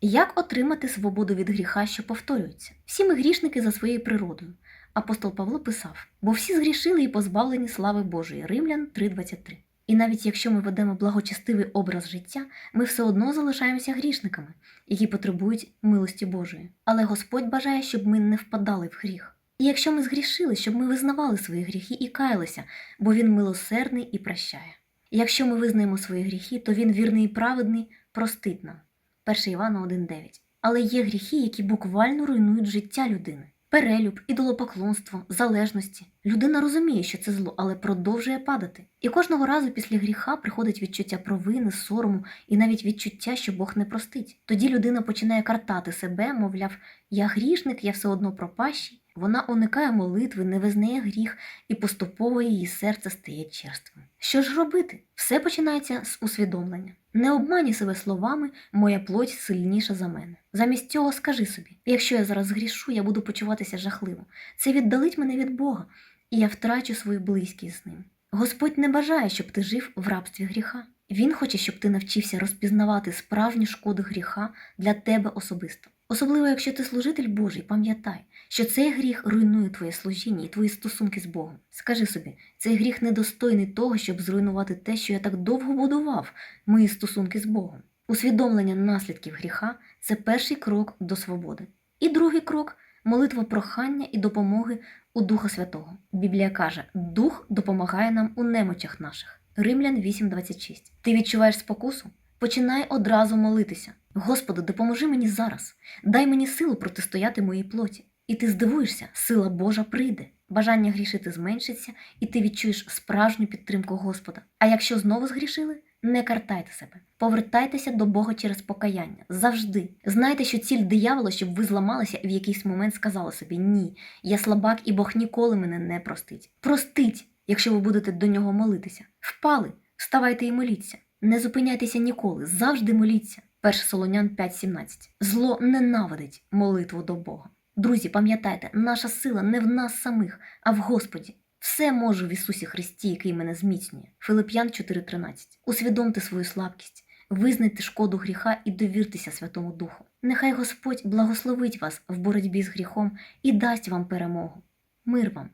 Як отримати свободу від гріха, що повторюється? Всі ми грішники за своєю природою. Апостол Павло писав: бо всі згрішили і позбавлені слави Божої. Римлян 3.23. І навіть якщо ми ведемо благочестивий образ життя, ми все одно залишаємося грішниками, які потребують милості Божої. Але Господь бажає, щоб ми не впадали в гріх. І якщо ми згрішили, щоб ми визнавали свої гріхи і каялися, бо Він милосердний і прощає. Якщо ми визнаємо свої гріхи, то Він вірний і праведний простить нам. 1 Івана 1.9. Але є гріхи, які буквально руйнують життя людини. Перелюб, ідолопоклонство, залежності. Людина розуміє, що це зло, але продовжує падати. І кожного разу після гріха приходить відчуття провини, сорому і навіть відчуття, що Бог не простить. Тоді людина починає картати себе, мовляв, я грішник, я все одно пропащий. Вона уникає молитви, не визнає гріх, і поступово її серце стає черствим. Що ж робити? Все починається з усвідомлення. Не обманюй себе словами, моя плоть сильніша за мене. Замість цього скажи собі: якщо я зараз згрішу, я буду почуватися жахливо. Це віддалить мене від Бога, і я втрачу свою близькість з ним. Господь не бажає, щоб ти жив в рабстві гріха. Він хоче, щоб ти навчився розпізнавати справжню шкоду гріха для тебе особисто. Особливо, якщо ти служитель Божий, пам'ятай, що цей гріх руйнує твоє служіння і твої стосунки з Богом. Скажи собі, цей гріх недостойний того, щоб зруйнувати те, що я так довго будував, мої стосунки з Богом. Усвідомлення наслідків гріха це перший крок до свободи. І другий крок молитва прохання і допомоги у Духа Святого. Біблія каже: Дух допомагає нам у немочах наших. Римлян 8.26. Ти відчуваєш спокусу? Починай одразу молитися. Господи, допоможи мені зараз. Дай мені силу протистояти моїй плоті. І ти здивуєшся, сила Божа прийде. Бажання грішити зменшиться, і ти відчуєш справжню підтримку Господа. А якщо знову згрішили, не картайте себе. Повертайтеся до Бога через покаяння завжди. Знайте, що ціль диявола, щоб ви зламалися і в якийсь момент сказали собі Ні, я слабак, і Бог ніколи мене не простить. Простить, якщо ви будете до нього молитися. Впали, вставайте і моліться. Не зупиняйтеся ніколи, завжди моліться. 1 Солонян 5.17. Зло ненавидить молитву до Бога. Друзі, пам'ятайте, наша сила не в нас самих, а в Господі. Все можу в Ісусі Христі, який мене зміцнює. Филип'ян 4.13. Усвідомте свою слабкість, визнайте шкоду гріха і довіртеся Святому Духу. Нехай Господь благословить вас в боротьбі з гріхом і дасть вам перемогу. Мир вам!